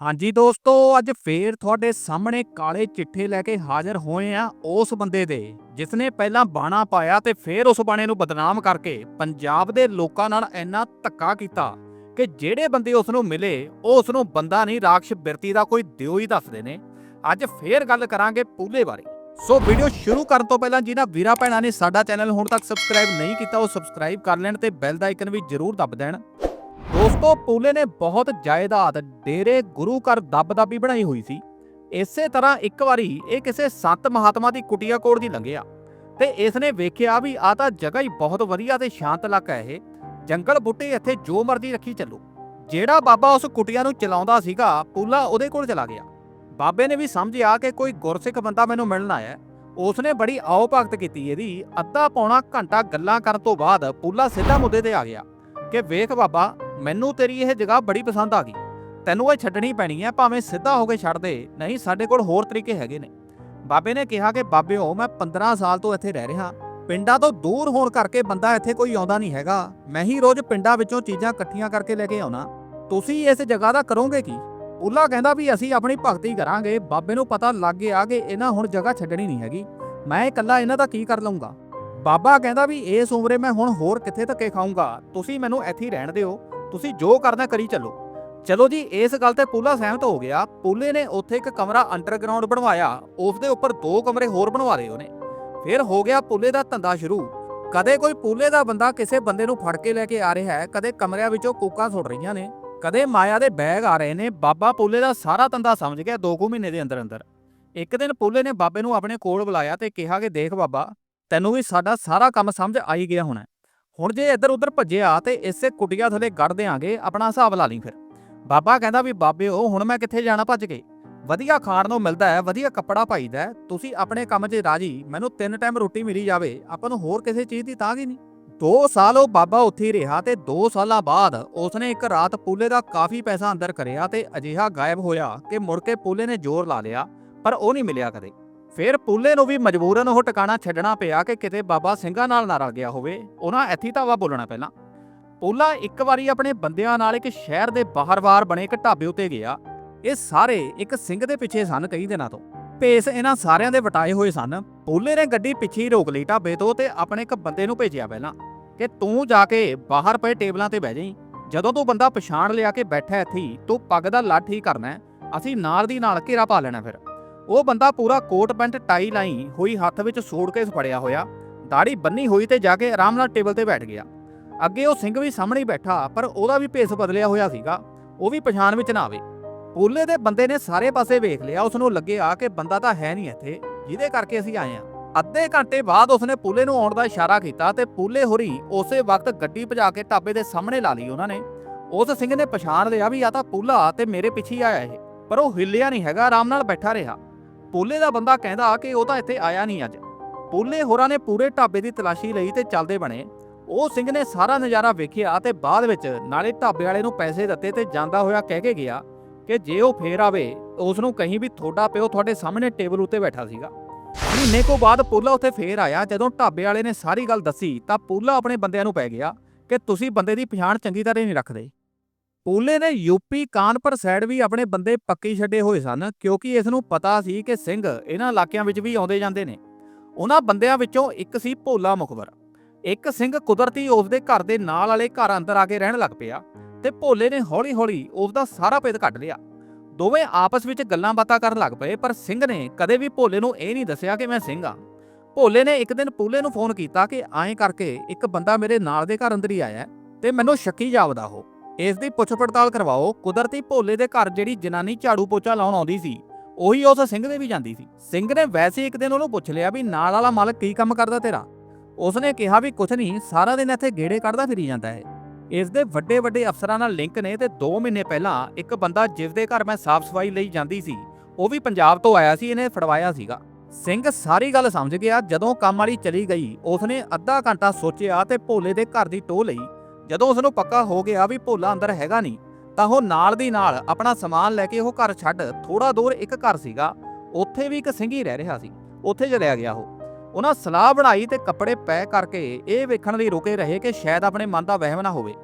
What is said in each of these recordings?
ਹਾਂਜੀ ਦੋਸਤੋ, ਅੱਜ ਫੇਰ ਤੁਹਾਡੇ ਸਾਹਮਣੇ ਕਾਲੇ ਚਿੱਠੇ ਲੈ ਕੇ ਹਾਜ਼ਰ ਹੋਏ ਆ ਉਸ ਬੰਦੇ ਦੇ ਜਿਸ ਨੇ ਪਹਿਲਾਂ ਬਾਣਾ ਪਾਇਆ ਤੇ ਫੇਰ ਉਸ ਬਾਣੇ ਨੂੰ ਬਦਨਾਮ ਕਰਕੇ ਪੰਜਾਬ ਦੇ ਲੋਕਾਂ ਨਾਲ ਇੰਨਾ ਧੱਕਾ ਕੀਤਾ ਕਿ ਜਿਹੜੇ ਬੰਦੇ ਉਸ ਨੂੰ ਮਿਲੇ ਉਹ ਉਸ ਨੂੰ ਬੰਦਾ ਨਹੀਂ, ਰਾਖਸ਼ ਬਿਰਤੀ ਦਾ ਕੋਈ ਦਿਓ ਹੀ ਦੱਸਦੇ ਨੇ। ਅੱਜ ਫੇਰ ਗੱਲ ਕਰਾਂਗੇ ਪੂਲੇ ਬਾਰੇ। ਸੋ ਵੀਡੀਓ ਸ਼ੁਰੂ ਕਰਨ ਤੋਂ ਪਹਿਲਾਂ ਜਿਨ੍ਹਾਂ ਵੀਰਾ ਭੈਣਾਂ ਨੇ ਸਾਡਾ ਚੈਨਲ ਹੁਣ ਤੱਕ ਸਬਸਕ੍ਰਾਈਬ ਨਹੀਂ ਕੀਤਾ, ਉਹ ਸਬਸਕ੍ਰਾਈਬ ਕਰ ਲੈਣ ਤੇ ਬੈਲ ਦਾ ਆਈਕਨ ਵੀ ਜ਼ਰੂਰ ਦੱਬ ਦੇਣ। ਦੋਸਤੋ, ਪੂਲੇ ਨੇ ਬਹੁਤ ਜਾਇਦਾਦ ਡੇਰੇ ਗੁਰੂ ਘਰ ਦੱਬ-ਦੱਬੀ ਬਣਾਈ ਹੋਈ ਸੀ। ਇਸੇ ਤਰ੍ਹਾਂ ਇੱਕ ਵਾਰੀ ਇਹ ਕਿਸੇ ਸੰਤ ਮਹਾਤਮਾ ਦੀ ਕੁਟਿਆ ਕੋਲ ਦੀ ਲੰਘਿਆ ਤੇ ਇਸ ਨੇ ਵੇਖਿਆ ਵੀ ਆ ਤਾਂ ਜਗ੍ਹਾ ਹੀ ਬਹੁਤ ਵਧੀਆ ਤੇ ਸ਼ਾਂਤ ਇਲਾਕਾ ਇਹ। ਜੰਗਲ ਬੂਟੇ ਇੱਥੇ ਜੋ ਮਰਜ਼ੀ ਰੱਖੀ ਚੱਲੋ। ਜਿਹੜਾ ਬਾਬਾ ਉਸ ਕੁਟੀਆ ਨੂੰ ਚਲਾਉਂਦਾ ਸੀਗਾ, ਪੂਲਾ ਉਹਦੇ ਕੋਲ ਚਲਾ ਗਿਆ। ਬਾਬੇ ਨੇ ਵੀ ਸਮਝਿਆ ਕਿ ਕੋਈ ਗੁਰਸਿੱਖ ਬੰਦਾ ਮੈਨੂੰ ਮਿਲਣ ਆਇਆ। ਹੈ। ਉਸ ਨੇ ਬੜੀ ਆਓ ਭਗਤ ਕੀਤੀ ਇਹਦੀ। ਅੱਧਾ ਪੌਣਾ ਘੰਟਾ ਗੱਲਾਂ ਕਰਨ ਤੋਂ ਬਾਅਦ ਪੂਲਾ ਸਿੱਧਾ ਮੁੱਦੇ ਤੇ ਆ ਗਿਆ ਕਿ ਵੇਖ ਬਾਬਾ ਮੈਨੂੰ ਤੇਰੀ ਇਹ ਜਗ੍ਹਾ ਬੜੀ ਪਸੰਦ ਆ ਗਈ। ਤੈਨੂੰ ਇਹ ਛੱਡਣੀ ਪੈਣੀ ਹੈ ਭਾਵੇਂ ਸਿੱਧਾ ਹੋ ਕੇ ਛੱਡ ਦੇ, ਨਹੀਂ ਸਾਡੇ ਕੋਲ ਹੋਰ ਤਰੀਕੇ ਹੈਗੇ ਨੇ। ਬਾਬੇ ਨੇ ਕਿਹਾ ਕਿ, ਬਾਬਿਓ, ਮੈਂ 15 ਸਾਲ ਤੋਂ ਇੱਥੇ ਰਹਿ ਰਿਹਾ। ਪਿੰਡਾਂ ਤੋਂ ਦੂਰ ਹੋਣ ਕਰਕੇ ਬੰਦਾ ਇੱਥੇ ਕੋਈ ਆਉਂਦਾ ਨਹੀਂ ਹੈਗਾ। ਮੈਂ ਹੀ ਰੋਜ਼ ਪਿੰਡਾਂ ਵਿੱਚੋਂ ਚੀਜ਼ਾਂ ਇਕੱਠੀਆਂ ਕਰਕੇ ਲੈ ਕੇ ਆਉਣਾ। ਤੁਸੀਂ ਇਸ ਜਗ੍ਹਾ ਦਾ ਕਰੋਗੇ ਕੀ? ਉੱਲਾ ਕਹਿੰਦਾ ਵੀ ਅਸੀਂ ਆਪਣੀ ਭਗਤੀ ਕਰਾਂਗੇ। ਬਾਬੇ ਨੂੰ ਪਤਾ ਲੱਗ ਗਿਆ ਕਿ ਇਹਨਾਂ ਹੁਣ ਜਗ੍ਹਾ ਛੱਡਣੀ ਨਹੀਂ ਹੈਗੀ। ਮੈਂ ਇਕੱਲਾ ਇਹਨਾਂ ਦਾ ਕੀ ਕਰ ਲਵਾਂਗਾ ਬਾਬਾ ਕਹਿੰਦਾ ਵੀ, ਇਸ ਉਮਰੇ ਮੈਂ ਹੁਣ ਹੋਰ ਕਿੱਥੇ ਧੱਕੇ ਖਾਊਂਗਾ? ਤੁਸੀਂ ਮੈਨੂੰ ਇੱਥੇ ਹੀ ਰਹਿਣ ਦਿਓ। ਤੁਸੀਂ ਜੋ ਕਰਨਾ ਕਰੀ ਚੱਲੋ। ਚਲੋ ਜੀ, ਇਸ ਗੱਲ ਤੇ ਪੂਲਾ ਸਹਿਮਤ ਹੋ ਗਿਆ। ਪੂਲੇ ਨੇ ਉੱਥੇ ਇੱਕ ਕਮਰਾ ਅੰਡਰਗਰਾਉਂਡ ਬਣਵਾਇਆ। ਉਸ ਦੇ ਉੱਪਰ ਦੋ ਕਮਰੇ ਹੋਰ ਬਣਵਾ ਲਏ ਉਹਨੇ। ਫਿਰ ਹੋ ਗਿਆ ਪੂਲੇ ਦਾ ਧੰਦਾ ਸ਼ੁਰੂ। ਕਦੇ ਕੋਈ ਪੂਲੇ ਦਾ ਬੰਦਾ ਕਿਸੇ ਬੰਦੇ ਨੂੰ ਫੜ ਕੇ ਲੈ ਕੇ ਆ ਰਿਹਾ ਹੈ, ਕਦੇ ਕਮਰਿਆਂ ਵਿੱਚੋਂ ਕੂਕਾਂ ਸੁੱਟ ਰਹੀਆਂ ਨੇ, ਕਦੇ ਮਾਇਆ ਦੇ ਬੈਗ ਆ ਰਹੇ ਨੇ। ਬਾਬਾ ਪੂਲੇ ਦਾ ਸਾਰਾ ਧੰਦਾ ਸਮਝ ਗਿਆ 2 ਕੁ ਮਹੀਨੇ ਦੇ ਅੰਦਰ ਅੰਦਰ ਇੱਕ ਦਿਨ ਪੂਲੇ ਨੇ ਬਾਬੇ ਨੂੰ ਆਪਣੇ ਕੋਲ ਬੁਲਾਇਆ ਤੇ ਕਿਹਾ ਕਿ ਦੇਖ ਬਾਬਾ, ਤੈਨੂੰ ਵੀ ਸਾਡਾ ਸਾਰਾ ਕੰਮ ਸਮਝ ਆਈ ਗਿਆ ਹੋਣਾ ਹੁਣ ਜੇ ਇੱਧਰ ਉੱਧਰ ਭੱਜਿਆ ਤੇ ਇਸੇ ਕੁਟੀਆ ਥੱਲੇ ਗੱਡ ਦੇਾਂਗੇ ਆਪਣਾ ਹਿਸਾਬ ਲਾ ਲਈ ਫਿਰ। ਬਾਬਾ ਕਹਿੰਦਾ ਵੀ ਬਾਬੇ ਬਾਬਿਓ, ਹੁਣ ਮੈਂ ਕਿੱਥੇ ਜਾਣਾ ਭੱਜ ਕੇ? ਵਧੀਆ ਖਾਣ ਨੂੰ ਮਿਲਦਾ ਹੈ, ਵਧੀਆ ਕੱਪੜਾ ਪਾਈਦਾ ਤੁਸੀਂ ਆਪਣੇ ਕੰਮ 'ਚ ਰਾਜੀ, ਮੈਨੂੰ ਤਿੰਨ ਟਾਈਮ ਰੋਟੀ ਮਿਲੀ ਜਾਵੇ। ਆਪਾਂ ਨੂੰ ਹੋਰ ਕਿਸੇ ਚੀਜ਼ ਦੀ ਤਾਂ ਹੀ ਨਹੀਂ। 2 ਸਾਲ ਉਹ ਬਾਬਾ ਉੱਥੇ ਹੀ ਰਿਹਾ ਤੇ 2 ਸਾਲਾਂ ਬਾਅਦ ਉਸਨੇ ਇੱਕ ਰਾਤ ਪੂਲੇ ਦਾ ਕਾਫੀ ਪੈਸਾ ਅੰਦਰ ਕਰਿਆ ਤੇ ਅਜਿਹਾ ਗਾਇਬ ਹੋਇਆ ਕਿ ਮੁੜ ਕੇ ਪੂਲੇ ਨੇ ਜ਼ੋਰ ਲਾ ਲਿਆ, ਪਰ ਉਹ ਨਹੀਂ ਮਿਲਿਆ ਕਦੇ। ਫਿਰ ਪੂਲੇ ਨੂੰ ਵੀ ਮਜਬੂਰਨ ਉਹ ਟਿਕਾਣਾ ਛੱਡਣਾ ਪਿਆ ਕਿ ਕਿਤੇ ਬਾਬਾ ਸਿੰਘਾਂ ਨਾਲ ਨਾ ਰਲ ਗਿਆ ਹੋਵੇ। ਉਹਨਾਂ ਇੱਥੇ ਧਾਵਾ ਬੋਲਣਾ ਪਹਿਲਾਂ। ਪੂਲਾ ਇੱਕ ਵਾਰੀ ਆਪਣੇ ਬੰਦਿਆਂ ਨਾਲ ਇੱਕ ਸ਼ਹਿਰ ਦੇ ਬਾਹਰ-ਬਾਹਰ ਬਣੇ ਇੱਕ ਢਾਬੇ ਉੱਤੇ ਗਿਆ। ਇਹ ਸਾਰੇ ਇੱਕ ਸਿੰਘ ਦੇ ਪਿੱਛੇ ਸਨ ਕਈ ਦਿਨਾਂ ਤੋਂ। ਭੇਸ ਇਹਨਾਂ ਸਾਰਿਆਂ ਦੇ ਵਟਾਏ ਹੋਏ ਸਨ। ਪੂਲੇ ਨੇ ਗੱਡੀ ਪਿੱਛੇ ਹੀ ਰੋਕ ਲਈ ਢਾਬੇ ਤੋਂ ਤੇ ਆਪਣੇ ਇੱਕ ਬੰਦੇ ਨੂੰ ਭੇਜਿਆ ਪਹਿਲਾਂ ਕਿ ਤੂੰ ਜਾ ਕੇ ਬਾਹਰ ਪਏ ਟੇਬਲਾਂ ਤੇ ਬਹਿ ਜਾਈਂ। ਜਦੋਂ ਤੂੰ ਬੰਦਾ ਪਛਾਣ ਲਿਆ ਕਿ ਬੈਠਾ ਇੱਥੇ ਤੂੰ ਪੱਗ ਦਾ ਲੱਠ ਹੀ ਕਰਨਾ ਅਸੀਂ ਨਾਲ ਦੀ ਨਾਲ ਘੇਰਾ ਪਾ ਲੈਣਾ ਫਿਰ। ਉਹ ਬੰਦਾ ਪੂਰਾ ਕੋਟ ਪੈਂਟ, ਟਾਈ ਲਾਈ ਹੋਈ ਹੱਥ ਵਿੱਚ ਸੂਟਕੇਸ ਫੜਿਆ ਹੋਇਆ। ਦਾੜੀ ਬੰਨੀ ਹੋਈ ਤੇ ਜਾ ਕੇ ਆਰਾਮ ਨਾਲ ਟੇਬਲ ਤੇ ਬੈਠ ਗਿਆ। ਅੱਗੇ ਉਹ ਸਿੰਘ ਵੀ ਸਾਹਮਣੇ ਬੈਠਾ, ਪਰ ਉਹਦਾ ਵੀ ਭੇਸ ਬਦਲਿਆ ਹੋਇਆ ਸੀਗਾ। ਉਹ ਵੀ ਪਛਾਣ ਵਿੱਚ ਨਾ ਆਵੇ। ਪੂਲੇ ਦੇ ਬੰਦੇ ਨੇ ਸਾਰੇ ਪਾਸੇ ਵੇਖ ਲਿਆ। ਉਸ ਨੂੰ ਲੱਗਿਆ ਕਿ ਬੰਦਾ ਤਾਂ ਹੈ ਨਹੀਂ ਇੱਥੇ, ਜਿਹਦੇ ਕਰਕੇ ਅਸੀਂ ਆਏ ਆ ਅੱਧੇ ਘੰਟੇ ਬਾਅਦ ਉਸਨੇ ਪੂਲੇ ਨੂੰ ਆਉਣ ਦਾ ਇਸ਼ਾਰਾ ਕੀਤਾ ਤੇ ਪੂਲੇ ਹੋਰੀ ਉਸੇ ਵਕਤ ਗੱਡੀ ਭਜਾ ਕੇ ਢਾਬੇ ਦੇ ਸਾਹਮਣੇ ਲਾ ਲਈ ਉਹਨਾਂ ਨੇ। ਉਸ ਸਿੰਘ ਨੇ ਪਛਾਣ ਲਿਆ ਵੀ ਆ ਤਾਂ ਪੂਲਾ ਤੇ ਮੇਰੇ ਪਿੱਛੇ ਆਇਆ ਇਹ, ਪਰ ਉਹ ਹਿੱਲਿਆ ਨਹੀਂ ਹੈਗਾ, ਆਰਾਮ ਨਾਲ ਬੈਠਾ ਰਿਹਾ। ਪੂਲੇ ਦਾ ਬੰਦਾ ਕਹਿੰਦਾ ਕਿ ਉਹ ਤਾਂ ਇੱਥੇ ਆਇਆ ਨਹੀਂ ਅੱਜ। ਪੂਲੇ ਹੋਰਾਂ ਨੇ ਪੂਰੇ ਢਾਬੇ ਦੀ ਤਲਾਸ਼ੀ ਲਈ ਤੇ ਚੱਲਦੇ ਬਣੇ। ਉਹ ਸਿੰਘ ਨੇ ਸਾਰਾ ਨਜ਼ਾਰਾ ਵੇਖਿਆ ਤੇ ਬਾਅਦ ਵਿੱਚ ਨਾਲੇ ਢਾਬੇ ਵਾਲੇ ਨੂੰ ਪੈਸੇ ਦਿੱਤੇ ਤੇ ਜਾਂਦਾ ਹੋਇਆ ਕਹਿ ਕੇ ਗਿਆ ਕਿ ਜੇ ਉਹ ਫੇਰ ਆਵੇ ਉਸ ਨੂੰ ਕਹੀਂ ਵੀ ਤੁਹਾਡਾ ਪਿਓ ਤੁਹਾਡੇ ਸਾਹਮਣੇ ਟੇਬਲ ਉੱਤੇ ਬੈਠਾ ਸੀਗਾ। ਮਹੀਨੇ ਕੋ ਬਾਅਦ ਪੂਲਾ ਉੱਥੇ ਫੇਰ ਆਇਆ। ਜਦੋਂ ਢਾਬੇ ਵਾਲੇ ਨੇ ਸਾਰੀ ਗੱਲ ਦੱਸੀ ਤਾਂ ਪੂਲਾ ਆਪਣੇ ਬੰਦਿਆਂ ਨੂੰ ਪੈ ਗਿਆ ਕਿ ਤੁਸੀਂ ਬੰਦੇ ਦੀ ਪਛਾਣ ਚੰਗੀ ਤਰ੍ਹਾਂ ਨਹੀਂ ਰੱਖਦੇ। ਪੂਲੇ ਨੇ ਯੂਪੀ ਕਾਨਪੁਰ ਸਾਈਡ ਵੀ ਆਪਣੇ ਬੰਦੇ ਪੱਕੀ ਛੱਡੇ ਹੋਏ ਸਨ, ਕਿਉਂਕਿ ਇਸ ਨੂੰ ਪਤਾ ਸੀ ਕਿ ਸਿੰਘ ਇਹਨਾਂ ਇਲਾਕਿਆਂ ਵਿੱਚ ਵੀ ਆਉਂਦੇ ਜਾਂਦੇ ਨੇ। ਉਹਨਾਂ ਬੰਦਿਆਂ ਵਿੱਚੋਂ ਇੱਕ ਸੀ ਭੋਲਾ ਮੁਖਬਰ ਇੱਕ ਸਿੰਘ ਕੁਦਰਤੀ ਉਸ ਦੇ ਘਰ ਦੇ ਨਾਲ ਵਾਲੇ ਘਰ ਅੰਦਰ ਆ ਕੇ ਰਹਿਣ ਲੱਗ ਪਿਆ ਤੇ ਭੋਲੇ ਨੇ ਹੌਲੀ-ਹੌਲੀ ਉਸ ਦਾ ਸਾਰਾ ਭੇਦ ਕੱਢ ਲਿਆ। ਦੋਵੇਂ ਆਪਸ ਵਿੱਚ ਗੱਲਾਂ ਬਾਤਾਂ ਕਰਨ ਲੱਗ ਪਏ, ਪਰ ਸਿੰਘ ਨੇ ਕਦੇ ਵੀ ਭੋਲੇ ਨੂੰ ਇਹ ਨਹੀਂ ਦੱਸਿਆ ਕਿ ਮੈਂ ਸਿੰਘ ਆ ਭੋਲੇ ਨੇ ਇੱਕ ਦਿਨ ਪੂਲੇ ਨੂੰ ਫੋਨ ਕੀਤਾ ਕਿ ਐਂ ਕਰਕੇ ਇੱਕ ਬੰਦਾ ਮੇਰੇ ਨਾਲ ਦੇ ਘਰ ਅੰਦਰ ਹੀ ਆਇਆ ਹੈ ਤੇ ਮੈਨੂੰ ਸ਼ੱਕੀ ਜਾਪਦਾ ਉਹ। ਇਸ ਦੀ ਪੁੱਛ ਪੜਤਾਲ ਕਰਵਾਓ। ਕੁਦਰਤੀ ਭੋਲੇ ਦੇ ਘਰ ਜਿਹੜੀ ਜਨਾਨੀ ਝਾੜੂ ਪੋਚਾ ਲਾਉਣ ਆਉਂਦੀ ਸੀ, ਉਹੀ ਉਸ ਸਿੰਘ ਦੇ ਵੀ ਜਾਂਦੀ ਸੀ। ਸਿੰਘ ਨੇ ਵੈਸੇ ਇੱਕ ਦਿਨ ਉਹਨੂੰ ਪੁੱਛ ਲਿਆ ਵੀ ਨਾਲ ਵਾਲਾ ਮਾਲਕ ਕੀ ਕੰਮ ਕਰਦਾ ਤੇਰਾ? ਉਸਨੇ ਕਿਹਾ ਵੀ ਕੁਛ ਨਹੀਂ, ਸਾਰਾ ਦਿਨ ਇੱਥੇ ਗੇੜੇ ਕੱਢਦਾ ਫਿਰੀ ਜਾਂਦਾ ਹੈ। ਇਸ ਦੇ ਵੱਡੇ ਵੱਡੇ ਅਫਸਰਾਂ ਨਾਲ ਲਿੰਕ ਨੇ ਤੇ 2 ਮਹੀਨੇ ਪਹਿਲਾਂ ਇੱਕ ਬੰਦਾ ਜਿਸ ਦੇ ਘਰ ਮੈਂ ਸਾਫ਼ ਸਫ਼ਾਈ ਲਈ ਜਾਂਦੀ ਸੀ, ਉਹ ਵੀ ਪੰਜਾਬ ਤੋਂ ਆਇਆ ਸੀ, ਇਹਨੇ ਫੜਵਾਇਆ ਸੀਗਾ। ਸਿੰਘ ਸਾਰੀ ਗੱਲ ਸਮਝ ਗਿਆ, ਜਦੋਂ ਕੰਮ ਵਾਲੀ ਚਲੀ ਗਈ, ਉਸਨੇ ਅੱਧਾ ਘੰਟਾ ਸੋਚਿਆ ਤੇ ਭੋਲੇ ਦੇ ਘਰ ਦੀ ਟੋਹ ਲਈ ਜਦੋਂ ਉਸ ਨੂੰ ਪੱਕਾ ਹੋ ਗਿਆ ਵੀ ਭੋਲਾ ਅੰਦਰ ਹੈਗਾ ਨਹੀਂ, ਤਾਂ ਉਹ ਨਾਲ ਦੀ ਨਾਲ ਆਪਣਾ ਸਮਾਨ ਲੈ ਕੇ ਉਹ ਘਰ ਛੱਡ ਥੋੜਾ ਦੂਰ ਇੱਕ ਘਰ ਸੀਗਾ। ਉੱਥੇ ਵੀ ਇੱਕ ਸਿੰਘ ਹੀ ਰਹਿ ਰਿਹਾ ਸੀ। ਉੱਥੇ ਚਲਿਆ ਗਿਆ ਉਹ। ਉਹਨਾਂ ਸਲਾਹ ਬਣਾਈ ਤੇ ਕੱਪੜੇ ਪੈ ਕਰਕੇ ਇਹ ਵੇਖਣ ਲਈ ਰੁਕੇ ਰਹੇ ਕਿ ਸ਼ਾਇਦ ਆਪਣੇ ਮਨ ਦਾ ਵਹਿਮ ਨਾ ਹੋਵੇ।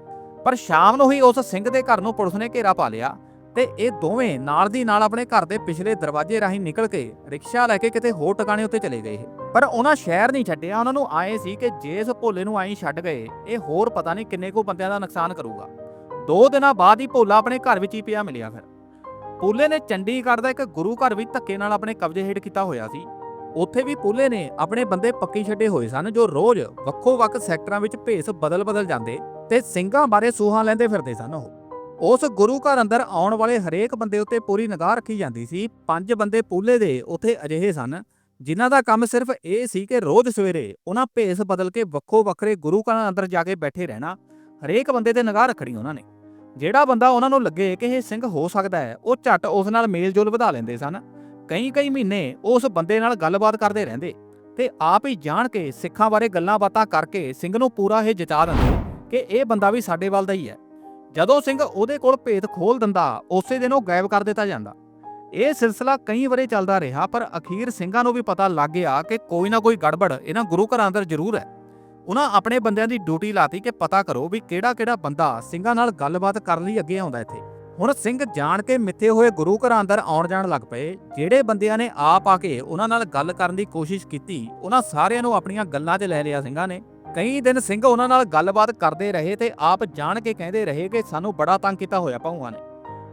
ਪਰ ਸ਼ਾਮ ਨੂੰ ਹੀ ਉਸ ਸਿੰਘ ਦੇ ਘਰ ਨੂੰ ਪੁਲਿਸ ਨੇ ਘੇਰਾ ਪਾ ਲਿਆ। ਤੇ ਇਹ ਦੋਵੇਂ ਨਾਲ ਦੀ ਨਾਲ ਆਪਣੇ ਘਰ ਦੇ ਪਿਛਲੇ ਦਰਵਾਜ਼ੇ ਰਾਹੀਂ ਨਿਕਲ ਕੇ ਰਿਕਸ਼ਾ ਲੈ ਕੇ ਕਿਤੇ ਹੋਰ ਟਿਕਾਣੇ ਉੱਤੇ ਚਲੇ ਗਏ। ਪਰ ਉਹਨਾਂ ਸ਼ਹਿਰ ਨਹੀਂ ਛੱਡਿਆ, ਉਹਨਾਂ ਨੂੰ ਆਏ ਸੀ ਕਿ ਜੇ ਇਸ ਭੋਲੇ ਨੂੰ ਆਈ ਛੱਡ ਗਏ, ਇਹ ਹੋਰ ਪਤਾ ਨਹੀਂ ਕਿੰਨੇ ਕੁ ਬੰਦਿਆਂ ਦਾ ਨੁਕਸਾਨ ਕਰੂਗਾ। ਦੋ ਦਿਨਾਂ ਬਾਅਦ ਹੀ ਭੋਲਾ ਆਪਣੇ ਘਰ ਵਿੱਚ ਹੀ ਪਿਆ ਮਿਲਿਆ ਫਿਰ। ਪੂਲੇ ਨੇ ਚੰਡੀਗੜ੍ਹ ਦਾ ਇੱਕ ਗੁਰੂ ਘਰ ਵੀ ਧੱਕੇ ਨਾਲ ਆਪਣੇ ਕਬਜ਼ੇ ਹੇਠ ਕੀਤਾ ਹੋਇਆ ਸੀ। ਉੱਥੇ ਵੀ ਪੂਲੇ ਨੇ ਆਪਣੇ ਬੰਦੇ ਪੱਕੀ ਛੱਡੇ ਹੋਏ ਸਨ, ਜੋ ਰੋਜ਼ ਵੱਖੋ-ਵੱਖ ਸੈਕਟਰਾਂ ਵਿੱਚ ਭੇਸ ਬਦਲ-ਬਦਲ ਜਾਂਦੇ ਤੇ ਸਿੰਘਾਂ ਬਾਰੇ ਸੂਹਾਂ ਲੈਂਦੇ ਫਿਰਦੇ ਸਨ ਉਹ। ਉਸ ਗੁਰੂ ਘਰ ਅੰਦਰ ਆਉਣ ਵਾਲੇ ਹਰੇਕ ਬੰਦੇ ਉੱਤੇ ਪੂਰੀ ਨਿਗਾਹ ਰੱਖੀ ਜਾਂਦੀ ਸੀ। ਪੰਜ ਬੰਦੇ ਪੂਲੇ ਦੇ ਉੱਥੇ ਅਜਿਹੇ ਸਨ, ਜਿਨ੍ਹਾਂ ਦਾ ਕੰਮ ਸਿਰਫ ਇਹ ਸੀ ਕਿ ਰੋਜ਼ ਸਵੇਰੇ ਉਹਨਾਂ ਭੇਸ ਬਦਲ ਕੇ ਵੱਖੋ ਵੱਖਰੇ ਗੁਰੂ ਘਰਾਂ ਅੰਦਰ ਜਾ ਕੇ ਬੈਠੇ ਰਹਿਣਾ, ਹਰੇਕ ਬੰਦੇ ਤੇ ਨਿਗਾਹ ਰੱਖਣੀ ਉਹਨਾਂ ਨੇ। ਜਿਹੜਾ ਬੰਦਾ ਉਹਨਾਂ ਨੂੰ ਲੱਗੇ ਕਿ ਇਹ ਸਿੰਘ ਹੋ ਸਕਦਾ ਹੈ, ਉਹ ਝੱਟ ਉਸ ਨਾਲ ਮੇਲ-ਜੋਲ ਵਧਾ ਲੈਂਦੇ ਸਨ। ਕਈ ਕਈ ਮਹੀਨੇ ਉਸ ਬੰਦੇ ਨਾਲ ਗੱਲਬਾਤ ਕਰਦੇ ਰਹਿੰਦੇ ਤੇ ਆਪ ਹੀ ਜਾਣ ਕੇ ਸਿੱਖਾਂ ਬਾਰੇ ਗੱਲਾਂ ਬਾਤਾਂ ਕਰਕੇ ਸਿੰਘ ਨੂੰ ਪੂਰਾ ਇਹ ਜਚਾ ਦਿੰਦੇ ਕਿ ਇਹ ਬੰਦਾ ਵੀ ਸਾਡੇ ਵੱਲ ਦਾ ਹੀ ਹੈ। ਜਦੋਂ ਸਿੰਘ ਉਹਦੇ ਕੋਲ ਭੇਤ ਖੋਲ ਦਿੰਦਾ, ਉਸੇ ਦਿਨ ਉਹ ਗਾਇਬ ਕਰ ਦਿੱਤਾ ਜਾਂਦਾ। ਇਹ ਸਿਲਸਿਲਾ ਕਈ ਵਾਰੇ ਚੱਲਦਾ ਰਿਹਾ, ਪਰ ਅਖੀਰ ਸਿੰਘਾਂ ਨੂੰ ਵੀ ਪਤਾ ਲੱਗ ਗਿਆ ਕਿ ਕੋਈ ਨਾ ਕੋਈ ਗੜਬੜ ਇਹਨਾਂ ਗੁਰੂ ਘਰਾਂ ਅੰਦਰ ਜ਼ਰੂਰ ਹੈ। ਉਹਨਾਂ ਆਪਣੇ ਬੰਦਿਆਂ ਦੀ ਡਿਊਟੀ ਲਾਤੀ ਕਿ ਪਤਾ ਕਰੋ ਵੀ ਕਿਹੜਾ ਕਿਹੜਾ ਬੰਦਾ ਸਿੰਘਾਂ ਨਾਲ ਗੱਲਬਾਤ ਕਰਨ ਲਈ ਅੱਗੇ ਆਉਂਦਾ ਇੱਥੇ। ਹੁਣ ਸਿੰਘ ਜਾਣ ਕੇ ਮਿੱਥੇ ਹੋਏ ਗੁਰੂ ਘਰਾਂ ਅੰਦਰ ਆਉਣ ਜਾਣ ਲੱਗ ਪਏ। ਜਿਹੜੇ ਬੰਦਿਆਂ ਨੇ ਆਪ ਆ ਕੇ ਉਹਨਾਂ ਨਾਲ ਗੱਲ ਕਰਨ ਦੀ ਕੋਸ਼ਿਸ਼ ਕੀਤੀ, ਉਹਨਾਂ ਸਾਰਿਆਂ ਨੂੰ ਆਪਣੀਆਂ ਗੱਲਾਂ 'ਚ ਲੈ ਲਿਆ ਸਿੰਘਾਂ ਨੇ। ਕਈ ਦਿਨ ਸਿੰਘ ਉਹਨਾਂ ਨਾਲ ਗੱਲਬਾਤ ਕਰਦੇ ਰਹੇ ਤੇ ਆਪ ਜਾਣ ਕੇ ਕਹਿੰਦੇ ਰਹੇ ਕਿ ਸਾਨੂੰ ਬੜਾ ਤੰਗ ਕੀਤਾ ਹੋਇਆ ਭਾਊਆਂ ਨੇ।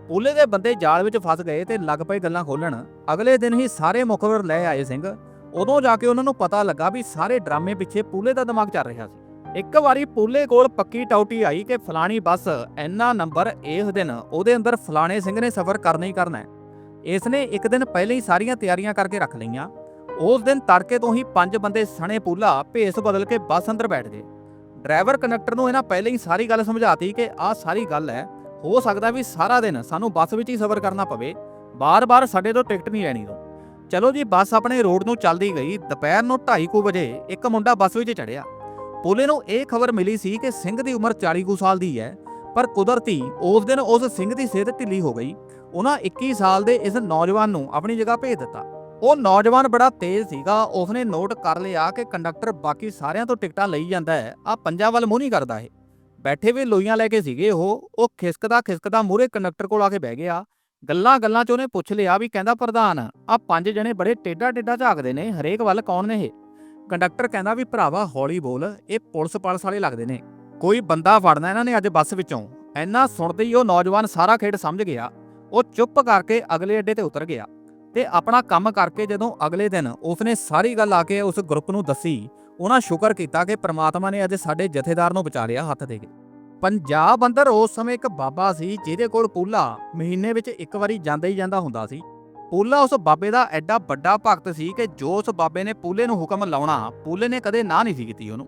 ਪੂਲੇ ਦੇ ਬੰਦੇ ਜਾਲ ਵਿੱਚ ਫਸ ਗਏ ਤੇ ਲੱਗ ਪਏ ਗੱਲਾਂ ਖੋਲਣ ਅਗਲੇ ਦਿਨ ਹੀ ਸਾਰੇ ਮੁਖਬਰ ਲੈ ਆਏ ਸਿੰਘ। ਉਦੋਂ ਜਾ ਕੇ ਉਹਨਾਂ ਨੂੰ ਪਤਾ ਲੱਗਾ ਵੀ ਸਾਰੇ ਡਰਾਮੇ ਪਿੱਛੇ ਪੂਲੇ ਦਾ ਦਿਮਾਗ ਚੱਲ ਰਿਹਾ ਸੀ। ਇੱਕ ਵਾਰੀ ਪੂਲੇ ਕੋਲ ਪੱਕੀ ਟੌਟੀ ਆਈ ਕਿ ਫਲਾਣੀ ਬੱਸ ਇੰਨਾ ਨੰਬਰ ਇਸ ਦਿਨ ਉਹਦੇ ਅੰਦਰ ਫਲਾਣੇ ਸਿੰਘ ਨੇ ਸਫ਼ਰ ਕਰਨਾ ਹੀ ਕਰਨਾ ਹੈ। ਇਸ ਨੇ ਇੱਕ ਦਿਨ ਪਹਿਲੇ ਹੀ ਸਾਰੀਆਂ ਤਿਆਰੀਆਂ ਕਰਕੇ ਰੱਖ ਲਈਆਂ। ਉਸ ਦਿਨ ਤੜਕੇ ਤੋਂ ਹੀ ਪੰਜ ਬੰਦੇ ਸਣੇ ਪੂਲਾ ਭੇਸ ਬਦਲ ਕੇ ਬੱਸ ਅੰਦਰ ਬੈਠ ਗਏ। ਡਰਾਈਵਰ ਕੰਡਕਟਰ ਨੂੰ ਇਹਨਾਂ ਪਹਿਲਾਂ ਹੀ ਸਾਰੀ ਗੱਲ ਸਮਝਾਤੀ ਕਿ ਆਹ ਸਾਰੀ ਗੱਲ ਹੈ, ਹੋ ਸਕਦਾ ਵੀ ਸਾਰਾ ਦਿਨ ਸਾਨੂੰ ਬੱਸ ਵਿੱਚ ਹੀ ਸਫ਼ਰ ਕਰਨਾ ਪਵੇ, ਬਾਰ-ਬਾਰ ਸਾਡੇ ਤੋਂ ਟਿਕਟ ਨਹੀਂ ਲੈਣੀ ਤੋਂ। ਚਲੋ ਜੀ, ਬੱਸ ਆਪਣੇ ਰੋਡ ਨੂੰ ਚੱਲਦੀ ਗਈ, ਦੁਪਹਿਰ ਨੂੰ 2:30 ਵਜੇ ਇੱਕ ਮੁੰਡਾ ਬੱਸ ਵਿੱਚ ਚੜਿਆ ਪੋਲੇ ਨੂੰ ਇਹ ਖਬਰ ਮਿਲੀ ਸੀ ਕਿ ਸਿੰਘ ਦੀ ਉਮਰ 40 ਕੁ ਸਾਲ ਦੀ ਹੈ, ਪਰ ਕੁਦਰਤੀ ਉਸ ਦਿਨ ਉਸ ਸਿੰਘ ਦੀ ਸਿਹਤ ਢਿੱਲੀ ਹੋ ਗਈ। ਉਹਨਾਂ 21 ਸਾਲ ਦੇ ਇਸ ਨੌਜਵਾਨ ਨੂੰ ਆਪਣੀ ਜਗ੍ਹਾ ਭੇਜ ਦਿੱਤਾ। ਉਹ ਨੌਜਵਾਨ ਬੜਾ ਤੇਜ਼ ਸੀਗਾ। ਉਸਨੇ ਨੋਟ ਕਰ ਲਿਆ ਕਿ ਕੰਡਕਟਰ ਬਾਕੀ ਸਾਰਿਆਂ ਤੋਂ ਟਿਕਟਾਂ ਲਈ ਜਾਂਦਾ ਹੈ। ਆ ਪੰਜਾਂ ਵੱਲ ਮੂੰਹ ਨਹੀਂ ਕਰਦਾ ਇਹ। ਬੈਠੇ ਵੀ ਲੋਈਆਂ ਲੈ ਕੇ ਸੀਗੇ ਉਹ। ਉਹ ਖਿਸਕਦਾ ਖਿਸਕਦਾ ਮੂਰੇ ਕੰਡਕਟਰ ਕੋਲ ਆ ਕੇ ਬਹਿ ਗਿਆ। ਗੱਲਾਂ ਗੱਲਾਂ 'ਚ ਉਹਨੇ ਪੁੱਛ ਲਿਆ ਵੀ ਕਹਿੰਦਾ ਪ੍ਰਧਾਨ ਆ ਪੰਜ ਜਣੇ ਬੜੇ ਟੇਡਾ ਟੇਡਾ ਝਾਕਦੇ ਨੇ। ਹਰੇਕ ਵੱਲ ਕੌਣ ਨੇ ਇਹ? ਕੰਡਕਟਰ ਕਹਿੰਦਾ ਵੀ ਭਰਾਵਾ ਹੌਲੀ ਬੋਲ। ਇਹ ਪੁਲਿਸ ਪਾਲਸ ਵਾਲੇ ਲੱਗਦੇ ਨੇ। ਕੋਈ ਬੰਦਾ ਫੜਨਾ ਇਹਨਾਂ ਨੇ ਅੱਜ ਬੱਸ ਵਿੱਚੋਂ। ਐਨਾ ਸੁਣਦੇ ਹੀ ਉਹ ਨੌਜਵਾਨ ਸਾਰਾ ਖੇਡ ਸਮਝ ਗਿਆ। ਉਹ ਚੁੱਪ ਕਰਕੇ ਅਗਲੇ ਅੱਡੇ ਤੇ ਉਤਰ ਗਿਆ। ਤੇ ਆਪਣਾ ਕੰਮ ਕਰਕੇ ਜਦੋਂ ਅਗਲੇ ਦਿਨ ਉਸਨੇ ਸਾਰੀ ਗੱਲ ਆ ਕੇ ਉਸ ਗਰੁੱਪ ਨੂੰ ਦੱਸੀ, ਉਹਨਾਂ ਸ਼ੁਕਰ ਕੀਤਾ ਕਿ ਪ੍ਰਮਾਤਮਾ ਨੇ ਅੱਜ ਸਾਡੇ ਜਥੇਦਾਰ ਨੂੰ ਬਚਾ ਲਿਆ ਹੱਥ ਦੇ ਕੇ। ਪੰਜਾਬ ਅੰਦਰ ਉਸ ਸਮੇਂ ਇੱਕ ਬਾਬਾ ਸੀ ਜਿਹਦੇ ਕੋਲ ਪੂਲਾ ਮਹੀਨੇ ਵਿੱਚ ਇੱਕ ਵਾਰੀ ਜਾਂਦਾ ਹੀ ਜਾਂਦਾ ਹੁੰਦਾ ਸੀ। ਪੂਲਾ ਉਸ ਬਾਬੇ ਦਾ ਐਡਾ ਵੱਡਾ ਭਗਤ ਸੀ ਕਿ ਜੋ ਉਸ ਬਾਬੇ ਨੇ ਪੂਲੇ ਨੂੰ ਹੁਕਮ ਲਾਉਣਾ, ਪੂਲੇ ਨੇ ਕਦੇ ਨਾ ਨਹੀਂ ਸੀ ਕੀਤੀ ਉਹਨੂੰ।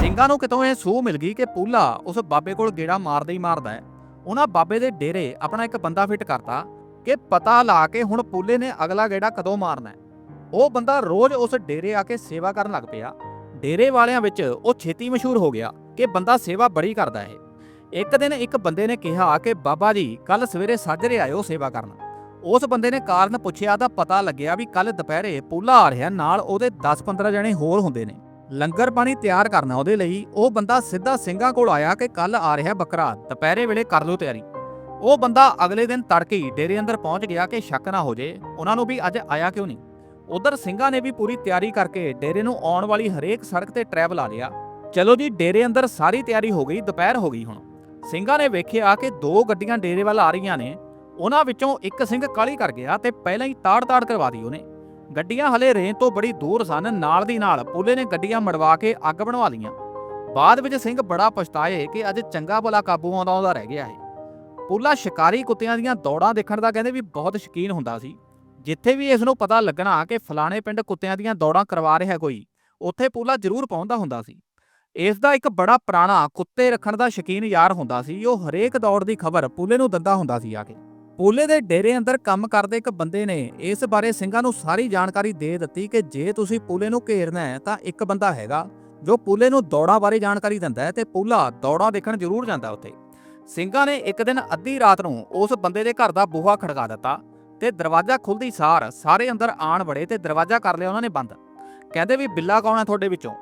ਸਿੰਘਾਂ ਨੂੰ ਕਿਤੋਂ ਇਹ ਸੂਹ ਮਿਲ ਗਈ ਕਿ ਪੂਲਾ ਉਸ ਬਾਬੇ ਕੋਲ ਗੇੜਾ ਮਾਰਦਾ ਹੀ ਮਾਰਦਾ ਹੈ। ਉਹਨਾਂ ਬਾਬੇ ਦੇ ਡੇਰੇ ਆਪਣਾ ਇੱਕ ਬੰਦਾ ਫਿੱਟ ਕਰਤਾ ਕਿ ਪਤਾ ਲਾ ਕੇ ਹੁਣ ਪੂਲੇ ਨੇ ਅਗਲਾ ਗੇੜਾ ਕਦੋਂ ਮਾਰਨਾ ਉਹ ਬੰਦਾ ਰੋਜ਼ ਉਸ ਡੇਰੇ ਆ ਕੇ ਸੇਵਾ ਕਰਨ ਲੱਗ ਪਿਆ। ਡੇਰੇ ਵਾਲਿਆਂ ਵਿੱਚ ਉਹ ਛੇਤੀ ਮਸ਼ਹੂਰ ਹੋ ਗਿਆ ਕਿ ਬੰਦਾ ਸੇਵਾ ਬੜੀ ਕਰਦਾ ਹੈ। ਇੱਕ ਦਿਨ ਇੱਕ ਬੰਦੇ ਨੇ ਕਿਹਾ ਕਿ ਬਾਬਾ ਜੀ ਕੱਲ ਸਵੇਰੇ ਸਾਜਰੇ ਆਇਓ ਸੇਵਾ ਕਰਨ। ਉਸ ਬੰਦੇ ਨੇ ਕਾਰਨ ਪੁੱਛਿਆ ਤਾਂ ਪਤਾ ਲੱਗਿਆ ਵੀ ਕੱਲ ਦੁਪਹਿਰੇ ਪੂਲਾ ਆ ਰਿਹਾ ਨਾਲ ਉਹਦੇ 10-15 ਜਣੇ ਹੋਰ ਹੁੰਦੇ ਨੇ। ਲੰਗਰ ਪਾਣੀ ਤਿਆਰ ਕਰਨਾ ਉਹਦੇ ਲਈ ਉਹ ਬੰਦਾ ਸਿੱਧਾ ਸਿੰਘਾਂ ਕੋਲ ਆਇਆ ਕਿ ਕੱਲ ਆ ਰਿਹਾ ਬੱਕਰਾ, ਦੁਪਹਿਰੇ ਵੇਲੇ ਕਰ ਲਓ ਤਿਆਰੀ। ਉਹ ਬੰਦਾ ਅਗਲੇ ਦਿਨ ਤੜਕੇ ਹੀ ਡੇਰੇ ਅੰਦਰ ਪਹੁੰਚ ਗਿਆ ਕਿ ਸ਼ੱਕ ਨਾ ਹੋ ਜੇ। ਉਹਨਾਂ ਨੂੰ ਵੀ ਅੱਜ ਆਇਆ ਕਿਉਂ ਨਹੀਂ? ਉਧਰ ਸਿੰਘਾਂ ਨੇ ਵੀ ਪੂਰੀ ਤਿਆਰੀ ਕਰਕੇ ਡੇਰੇ ਨੂੰ ਆਉਣ ਵਾਲੀ ਹਰੇਕ ਸੜਕ ਤੇ ਟਰੈਵਲ ਆ ਲਿਆ। ਚਲੋ ਜੀ, ਡੇਰੇ ਅੰਦਰ ਸਾਰੀ ਤਿਆਰੀ ਹੋ ਗਈ, ਦੁਪਹਿਰ ਹੋ ਗਈ ਹੁਣ। ਸਿੰਘਾਂ ਨੇ ਵੇਖਿਆ ਕਿ ਦੋ ਗੱਡੀਆਂ ਡੇਰੇ ਵੱਲ ਆ ਰਹੀਆਂ ਨੇ। ਉਹਨਾਂ ਵਿੱਚੋਂ ਇੱਕ ਸਿੰਘ ਕਾਲੀ ਕਰ ਗਿਆ ਤੇ ਪਹਿਲਾਂ ਹੀ ਤਾੜ-ਤਾੜ ਕਰਵਾ ਦੀ ਉਹਨੇ। ਗੱਡੀਆਂ ਹਲੇ ਰੇਂਜ ਤੋਂ ਬੜੀ ਦੂਰ ਸਨ, ਨਾਲ ਦੀ ਨਾਲ ਪੁੱਲੇ ਨੇ ਗੱਡੀਆਂ ਮੜਵਾ ਕੇ ਅੱਗ ਬਣਵਾ ਲੀਆਂ ਬਾਅਦ ਵਿੱਚ ਸਿੰਘ ਬੜਾ ਪਛਤਾਏ ਕਿ ਅੱਜ ਚੰਗਾ ਭਲਾ ਕਾਬੂ ਆਉਂਦਾ ਆਉਂਦਾ ਰਹਿ ਗਿਆ ਹੈ। ਪੁੱਲਾ ਸ਼ਿਕਾਰੀ ਕੁੱਤਿਆਂ ਦੀਆਂ ਦੌੜਾਂ ਦੇਖਣ ਦਾ ਕਹਿੰਦੇ ਵੀ ਬਹੁਤ ਸ਼ੌਕੀਨ ਹੁੰਦਾ ਸੀ। ਜਿੱਥੇ ਵੀ ਇਸ ਨੂੰ ਪਤਾ ਲੱਗਣਾ ਕਿ ਫਲਾਣੇ ਪਿੰਡ ਕੁੱਤਿਆਂ ਦੀਆਂ ਦੌੜਾਂ ਕਰਵਾ ਰਿਹਾ ਕੋਈ, ਉੱਥੇ ਪੁੱਲਾ ਜ਼ਰੂਰ ਪਹੁੰਚਦਾ ਹੁੰਦਾ ਸੀ। ਇਸ ਦਾ ਇੱਕ ਬੜਾ ਪੁਰਾਣਾ ਕੁੱਤੇ ਰੱਖਣ ਦਾ ਸ਼ੌਕੀਨ ਯਾਰ ਹੁੰਦਾ ਸੀ, ਉਹ ਹਰੇਕ ਦੌੜ ਦੀ ਖਬਰ ਪੂਲੇ ਨੂੰ ਦਿੰਦਾ ਹੁੰਦਾ ਸੀ ਆ ਕੇ। ਪੂਲੇ ਦੇ ਡੇਰੇ ਅੰਦਰ ਕੰਮ ਕਰਦੇ ਇੱਕ ਬੰਦੇ ਨੇ ਇਸ ਬਾਰੇ ਸਿੰਘਾਂ ਨੂੰ ਸਾਰੀ ਜਾਣਕਾਰੀ ਦੇ ਦਿੱਤੀ ਕਿ ਜੇ ਤੁਸੀਂ ਪੂਲੇ ਨੂੰ ਘੇਰਨਾ ਹੈ ਤਾਂ ਇੱਕ ਬੰਦਾ ਹੈਗਾ, ਜੋ ਪੂਲੇ ਨੂੰ ਦੌੜਾਂ ਬਾਰੇ ਜਾਣਕਾਰੀ ਦਿੰਦਾ ਹੈ ਤੇ ਪੂਲਾ ਦੌੜਾਂ ਦੇਖਣ ਜ਼ਰੂਰ ਜਾਂਦਾ ਉੱਥੇ। ਸਿੰਘਾਂ ਨੇ ਇੱਕ ਦਿਨ ਅੱਧੀ ਰਾਤ ਨੂੰ ਉਸ ਬੰਦੇ ਦੇ ਘਰ ਦਾ ਬੂਹਾ ਖੜਕਾ ਦਿੱਤਾ ਤੇ ਦਰਵਾਜ਼ਾ ਖੁੱਲਦੀ ਸਾਰ ਸਾਰੇ ਅੰਦਰ ਆਣ ਵੜੇ ਤੇ ਦਰਵਾਜ਼ਾ ਕਰ ਲਿਆ ਉਹਨਾਂ ਨੇ ਬੰਦ। ਕਹਿੰਦੇ ਵੀ ਬਿੱਲਾ ਕੌਣ ਹੈ ਤੁਹਾਡੇ ਵਿੱਚੋਂ?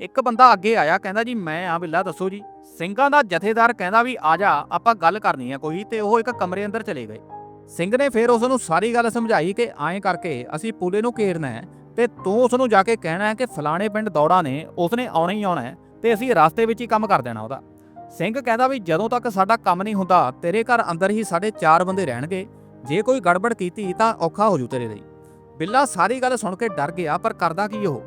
ਇੱਕ ਬੰਦਾ ਅੱਗੇ ਆਇਆ, ਕਹਿੰਦਾ ਜੀ ਮੈਂ ਆ ਬਿੱਲਾ, ਦੱਸੋ ਜੀ। ਸਿੰਘਾਂ ਦਾ ਜਥੇਦਾਰ ਕਹਿੰਦਾ ਵੀ ਆ ਜਾ, ਆਪਾਂ ਗੱਲ ਕਰਨੀ ਹੈ ਕੋਈ, ਤੇ ਉਹ ਇੱਕ ਕਮਰੇ ਅੰਦਰ ਚਲੇ ਗਏ। ਸਿੰਘ ਨੇ ਫਿਰ ਉਸ ਨੂੰ ਸਾਰੀ ਗੱਲ ਸਮਝਾਈ ਕਿ ਐਂ ਕਰਕੇ ਅਸੀਂ ਪੂਲੇ ਨੂੰ ਘੇਰਨਾ ਹੈ ਤੇ ਤੂੰ ਉਸ ਨੂੰ ਜਾ ਕੇ ਕਹਿਣਾ ਹੈ ਕਿ ਫਲਾਣੇ ਪਿੰਡ ਦੌੜਾ ਨੇ, ਉਸਨੇ ਆਉਣਾ ਹੀ ਆਉਣਾ ਹੈ ਤੇ ਅਸੀਂ ਰਸਤੇ ਵਿੱਚ ਹੀ ਕੰਮ ਕਰ ਦੇਣਾ ਉਹਦਾ। ਸਿੰਘ ਕਹਿੰਦਾ ਵੀ ਜਦੋਂ ਤੱਕ ਸਾਡਾ ਕੰਮ ਨਹੀਂ ਹੁੰਦਾ, ਤੇਰੇ ਘਰ ਅੰਦਰ ਹੀ ਸਾਡੇ ਚਾਰ ਬੰਦੇ ਰਹਿਣਗੇ। ਜੇ ਕੋਈ ਗੜਬੜ ਕੀਤੀ ਤਾਂ ਔਖਾ ਹੋ ਜੂ ਤੇਰੇ ਲਈ। ਬਿੱਲਾ ਸਾਰੀ ਗੱਲ ਸੁਣ ਕੇ ਡਰ ਗਿਆ, ਪਰ ਕਰਦਾ ਕੀ ਉਹ?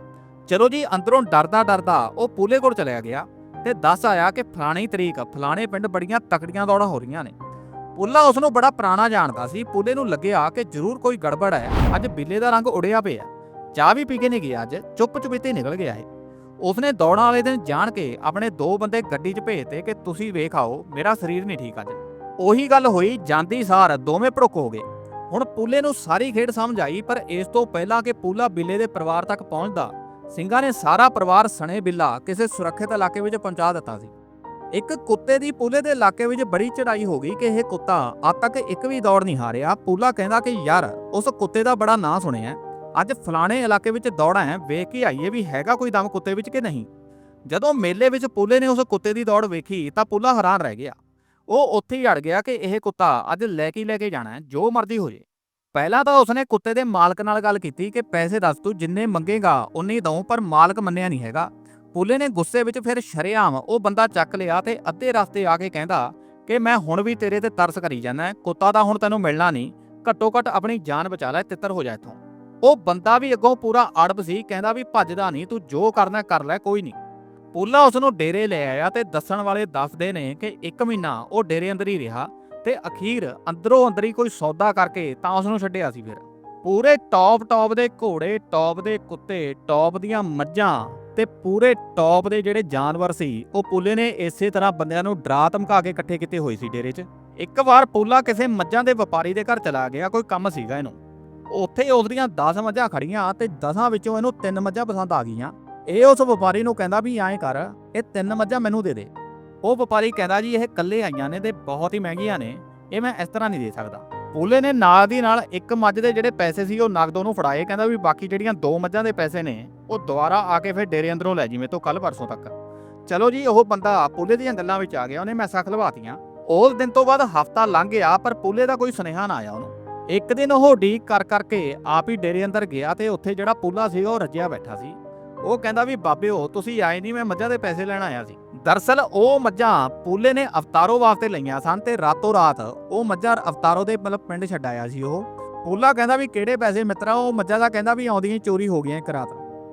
ਚਲੋ ਜੀ, ਅੰਦਰੋਂ ਡਰਦਾ ਡਰਦਾ ਉਹ ਪੂਲੇ ਕੋਲ ਚਲਿਆ ਗਿਆ ਤੇ ਦੱਸ ਆਇਆ ਕਿ ਫਲਾਣੀ ਤਰੀਕ, ਫਲਾਣੇ ਪਿੰਡ ਬੜੀਆਂ ਤਕੜੀਆਂ ਦੌੜਾਂ ਹੋ ਰਹੀਆਂ ਨੇ। ਪੁੱਲਾ ਉਸ ਨੂੰ ਬੜਾ ਪੁਰਾਣਾ ਜਾਣਦਾ ਸੀ। ਪੁੱਲੇ ਨੂੰ ਲੱਗਿਆ ਕਿ ਜ਼ਰੂਰ ਕੋਈ ਗੜਬੜ ਹੈ। ਅੱਜ ਬਿੱਲੇ ਦਾ ਰੰਗ ਉੜਿਆ ਪਿਆ। ਚਾਹ ਵੀ ਪੀ ਕੇ ਨਹੀਂ ਗਿਆ ਅੱਜ। ਚੁੱਪ ਚੁਪੀਤੇ ਨਿਕਲ ਗਿਆ ਇਹ। ਉਸਨੇ ਦੌੜਾਂ ਵਾਲੇ ਦਿਨ ਜਾਣ ਕੇ ਆਪਣੇ ਦੋ ਬੰਦੇ ਗੱਡੀ 'ਚ ਭੇਜਤੇ ਕਿ ਤੁਸੀਂ ਵੇਖ ਆਓ, ਮੇਰਾ ਸਰੀਰ ਨਹੀਂ ਠੀਕ ਅੱਜ। ਉਹੀ ਗੱਲ ਹੋਈ, ਜਾਂਦੀ ਸਾਰ ਦੋਵੇਂ ਭੜਕ ਹੋ ਗਏ। ਹੁਣ ਪੂਲੇ ਨੂੰ ਸਾਰੀ ਖੇਡ ਸਮਝ ਆਈ, ਪਰ ਇਸ ਤੋਂ ਪਹਿਲਾਂ ਕਿ ਪੂਲਾ ਬਿੱਲੇ ਦੇ ਪਰਿਵਾਰ ਤੱਕ ਪਹੁੰਚਦਾ, ਸਿੰਘਾਂ ਨੇ ਸਾਰਾ ਪਰਿਵਾਰ ਸਣੇ ਬਿੱਲਾ ਕਿਸੇ ਸੁਰੱਖਿਅਤ ਇਲਾਕੇ ਵਿੱਚ ਪਹੁੰਚਾ ਦਿੱਤਾ ਸੀ। ਇੱਕ ਕੁੱਤੇ ਦੀ ਪੂਲੇ ਦੇ ਇਲਾਕੇ ਵਿੱਚ ਬੜੀ ਚੜਾਈ ਹੋ ਗਈ ਕਿ ਇਹ ਕੁੱਤਾ ਅੱਜ ਤੱਕ ਇੱਕ ਵੀ ਦੌੜ ਨਹੀਂ ਹਾਰਿਆ। ਪੂਲਾ ਕਹਿੰਦਾ ਕਿ, ਯਾਰ, ਉਸ ਕੁੱਤੇ ਦਾ ਬੜਾ ਨਾਂ ਸੁਣਿਆ ਅੱਜ ਫਲਾਣੇ ਇਲਾਕੇ ਵਿੱਚ ਦੌੜਾਂ ਹੈ ਵੇਖ ਕੇ ਆਈਏ ਵੀ ਹੈਗਾ ਕੋਈ ਦਮ ਕੁੱਤੇ ਵਿੱਚ ਕਿ ਨਹੀਂ? ਜਦੋਂ ਮੇਲੇ ਵਿੱਚ ਪੂਲੇ ਨੇ ਉਸ ਕੁੱਤੇ ਦੀ ਦੌੜ ਵੇਖੀ, ਤਾਂ ਪੂਲਾ ਹੈਰਾਨ ਰਹਿ ਗਿਆ। ਉਹ ਉੱਥੇ ਹੀ ਅੜ ਗਿਆ ਕਿ ਇਹ ਕੁੱਤਾ ਅੱਜ ਲੈ ਕੇ ਲੈ ਕੇ ਜਾਣਾ ਹੈ ਜੋ ਮਰਜ਼ੀ ਹੋ ਜੇ। ਪਹਿਲਾਂ ਤਾਂ ਉਸਨੇ ਕੁੱਤੇ ਦੇ ਮਾਲਕ ਨਾਲ ਗੱਲ ਕੀਤੀ ਕਿ ਪੈਸੇ ਦੱਸ ਤੂੰ, ਜਿੰਨੇ ਮੰਗੇਗਾ ਉਨੇ ਦਊਂ, ਪਰ ਮਾਲਕ ਮੰਨਿਆ ਨਹੀਂ ਹੈਗਾ। ਪੁੱਲੇ ਨੇ ਗੁੱਸੇ ਵਿੱਚ ਫਿਰ ਸ਼ਰੇਆਮ ਉਹ ਬੰਦਾ ਚੱਕ ਲਿਆ ਤੇ ਅੱਧੇ ਰਸਤੇ ਆ ਕੇ ਕਹਿੰਦਾ ਕਿ ਮੈਂ ਹੁਣ ਵੀ ਤੇਰੇ ਤੇ ਤਰਸ ਕਰੀ ਜਾਂਦਾ ਕੁੱਤਾ ਤਾਂ ਹੁਣ ਤੈਨੂੰ ਮਿਲਣਾ ਨਹੀਂ ਘੱਟੋ ਘੱਟ ਆਪਣੀ ਜਾਨ ਬਚਾ ਲੈ, ਤਿੱਤਰ ਹੋ ਜਾ ਇੱਥੋਂ। ਉਹ ਬੰਦਾ ਵੀ ਅੱਗੋਂ ਪੂਰਾ ਅੜਬ ਸੀ, ਕਹਿੰਦਾ ਵੀ ਭੱਜਦਾ ਨਹੀਂ, ਤੂੰ ਜੋ ਕਰਨਾ ਕਰ ਲੈ, ਕੋਈ ਨਹੀਂ। ਪੁੱਲਾ ਉਸ ਨੂੰ ਡੇਰੇ ਲੈ ਆਇਆ ਤੇ ਦੱਸਣ ਵਾਲੇ ਦੱਸਦੇ ਨੇ ਕਿ 1 ਮਹੀਨਾ ਉਹ ਡੇਰੇ ਅੰਦਰ ਹੀ ਰਿਹਾ ਤੇ ਅਖੀਰ ਅੰਦਰੋਂ ਅੰਦਰ ਹੀ ਕੋਈ ਸੌਦਾ ਕਰਕੇ ਤਾਂ ਉਸ ਨੂੰ ਛੱਡਿਆ ਸੀ ਫਿਰ। ਪੂਰੇ ਟੌਪ ਟੌਪ ਦੇ ਘੋੜੇ, ਟੌਪ ਦੇ ਕੁੱਤੇ, ਟੌਪ ਦੀਆਂ ਮੱਝਾਂ ਤੇ ਪੂਰੇ ਟੌਪ ਦੇ ਜਿਹੜੇ ਜਾਨਵਰ ਸੀ, ਉਹ ਪੁੱਲੇ ਨੇ ਇਸੇ ਤਰ੍ਹਾਂ ਬੰਦਿਆਂ ਨੂੰ ਡਰਾ ਧਮਕਾ ਕੇ ਇਕੱਠੇ ਕੀਤੇ ਹੋਏ ਸੀ ਡੇਰੇ 'ਚ। ਇੱਕ ਵਾਰ ਪੁੱਲਾ ਕਿਸੇ ਮੱਝਾਂ ਦੇ ਵਪਾਰੀ ਦੇ ਘਰ ਚਲਾ ਗਿਆ, ਕੋਈ ਕੰਮ ਸੀਗਾ ਇਹਨੂੰ। ਉੱਥੇ ਉਸ ਦੀਆਂ 10 ਮੱਝਾਂ ਖੜੀਆਂ ਤੇ 10 ਵਿੱਚੋਂ ਇਹਨੂੰ ਤਿੰਨ ਮੱਝਾਂ ਪਸੰਦ ਆ ਗਈਆਂ। ਇਹ ਉਸ ਵਪਾਰੀ ਨੂੰ ਕਹਿੰਦਾ ਵੀ ਐਂ ਕਰ, ਇਹ ਤਿੰਨ ਮੱਝਾਂ ਮੈਨੂੰ ਦੇ ਦੇ। ਉਹ ਵਪਾਰੀ ਕਹਿੰਦਾ ਜੀ, ਇਹ ਕੱਲੇ ਆਈਆਂ ਨੇ ਤੇ ਬਹੁਤ ਹੀ ਮਹਿੰਗੀਆਂ ਨੇ, ਇਹ ਮੈਂ ਇਸ ਤਰ੍ਹਾਂ ਨਹੀਂ ਦੇ ਸਕਦਾ। ਪੂਲੇ ਨੇ ਨਾਲ ਦੀ ਨਾਲ ਇੱਕ ਮੱਝ ਦੇ ਜਿਹੜੇ ਪੈਸੇ ਸੀ ਉਹ ਨਗਦ ਉਹਨੂੰ ਫੜਾਏ, ਕਹਿੰਦਾ ਵੀ ਬਾਕੀ ਜਿਹੜੀਆਂ ਦੋ ਮੱਝਾਂ ਦੇ ਪੈਸੇ ਨੇ, ਉਹ ਦੁਬਾਰਾ ਆ ਕੇ ਫਿਰ ਡੇਰੇ ਅੰਦਰੋਂ ਲੈ ਜਿਵੇਂ ਤੋਂ ਕੱਲ ਪਰਸੋਂ ਤੱਕ। ਚਲੋ ਜੀ, ਉਹ ਬੰਦਾ ਪੂਲੇ ਦੀਆਂ ਗੱਲਾਂ ਵਿੱਚ ਆ ਗਿਆ, ਉਹਨੇ ਮੈਸਾਂ ਖਲਵਾਤੀਆਂ। ਉਸ ਦਿਨ ਤੋਂ ਬਾਅਦ ਹਫਤਾ ਲੰਘ ਗਿਆ, ਪਰ ਪੂਲੇ ਦਾ ਕੋਈ ਸੁਨੇਹਾ ਨਾ ਆਇਆ ਉਹਨੂੰ। ਇੱਕ ਦਿਨ ਉਹ ਡੀਕ ਕਰ ਕਰਕੇ ਆਪ ਹੀ ਡੇਰੇ ਅੰਦਰ ਗਿਆ ਤੇ ਉੱਥੇ ਜਿਹੜਾ ਪੂਲਾ ਸੀ ਉਹ ਰੱਜਿਆ ਬੈਠਾ ਸੀ। ਉਹ ਕਹਿੰਦਾ ਵੀ ਬਾਬਿਓ ਤੁਸੀਂ ਆਏ ਨਹੀਂ, ਮੈਂ ਮੱਝਾਂ ਦੇ ਪੈਸੇ ਲੈਣ ਆਇਆ ਸੀ। ਦਰਸਲ ਉਹ ਮੱਝਾਂ ਪੂਲੇ ਨੇ ਅਵਤਾਰੋ ਵਾਸਤੇ ਲਈਆਂ ਸਨ ਤੇ ਰਾਤੋਂ ਰਾਤ ਉਹ ਮੱਝਾਂ ਅਵਤਾਰੋ ਦੇ ਮਤਲਬ ਪਿੰਡ ਛੱਡ ਆਇਆ ਸੀ ਉਹ। ਪੂਲਾ ਕਹਿੰਦਾ ਵੀ, ਕਿਹੜੇ ਪੈਸੇ ਮਿੱਤਰਾ? ਉਹ ਮੱਝਾਂ ਦਾ ਕਹਿੰਦਾ ਵੀ, ਆਉਂਦੀਆਂ ਹੀ ਚੋਰੀ ਹੋ ਗਈਆਂ ਇੱਕ ਰਾਤ।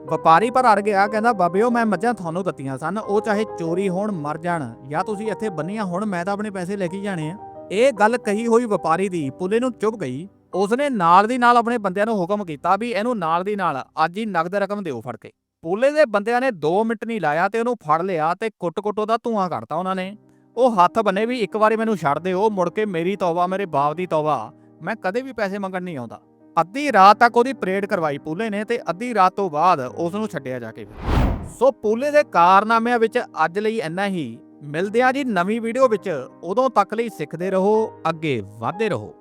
ਵਪਾਰੀ ਪਰ ਅੜ ਗਿਆ, ਕਹਿੰਦਾ ਬਾਬਿਓ ਮੈਂ ਮੱਝਾਂ ਤੁਹਾਨੂੰ ਦਿੱਤੀਆਂ ਸਨ, ਉਹ ਚਾਹੇ ਚੋਰੀ ਹੋਣ, ਮਰ ਜਾਣ ਜਾਂ ਤੁਸੀਂ ਇੱਥੇ ਬੰਨੀਆਂ ਹੁਣ, ਮੈਂ ਤਾਂ ਆਪਣੇ ਪੈਸੇ ਲੈ ਕੇ ਹੀ ਜਾਣੇ ਆ। ਇਹ ਗੱਲ ਕਹੀ ਹੋਈ ਵਪਾਰੀ ਦੀ ਪੁਲੇ ਨੂੰ ਚੁੱਭ ਗਈ। ਉਸਨੇ ਨਾਲ ਦੀ ਨਾਲ ਆਪਣੇ ਬੰਦਿਆਂ ਨੂੰ ਹੁਕਮ ਕੀਤਾ ਵੀ ਇਹਨੂੰ ਨਾਲ ਦੀ ਨਾਲ ਅੱਜ ਹੀ ਨਗਦ ਰਕਮ ਦਿਓ ਫੜ ਕੇ। ਪੂਲੇ ਦੇ ਬੰਦਿਆਂ ਨੇ 2 ਮਿੰਟ ਨਹੀਂ ਲਾਇਆ ਤੇ ਉਹਨੂੰ ਫੜ ਲਿਆ ਤੇ ਕੁੱਟ-ਕੁੱਟ ਉਹਦਾ ਧੂਆਂ ਕੱਢਤਾ ਉਹਨਾਂ ਨੇ। ਉਹ ਹੱਥ ਬੰਨੇ ਵੀ ਇੱਕ ਵਾਰੀ ਮੈਨੂੰ ਛੱਡ ਦਿਓ, ਮੁੜ ਕੇ ਮੇਰੀ ਤੌਬਾ, ਮੇਰੇ ਬਾਪ ਦੀ ਤੌਬਾ, ਮੈਂ ਕਦੇ ਵੀ ਪੈਸੇ ਮੰਗਣ ਨਹੀਂ ਆਉਂਦਾ। ਅੱਧੀ ਰਾਤ ਤੱਕ ਉਹਦੀ ਪਰੇਡ ਕਰਵਾਈ ਪੂਲੇ ਨੇ ਤੇ ਅੱਧੀ ਰਾਤ ਤੋਂ ਬਾਅਦ ਉਸ ਨੂੰ ਛੱਡਿਆ ਜਾ ਕੇ। ਸੋ ਪੂਲੇ ਦੇ ਕਾਰਨਾਮਿਆਂ ਵਿੱਚ ਅੱਜ ਲਈ ਇੰਨਾ ਹੀ। ਮਿਲਦੇ ਆ ਜੀ ਨਵੀਂ ਵੀਡੀਓ ਵਿੱਚ ਉਦੋਂ ਤੱਕ ਲਈ ਸਿੱਖਦੇ ਰਹੋ ਅੱਗੇ ਵਧਦੇ ਰਹੋ।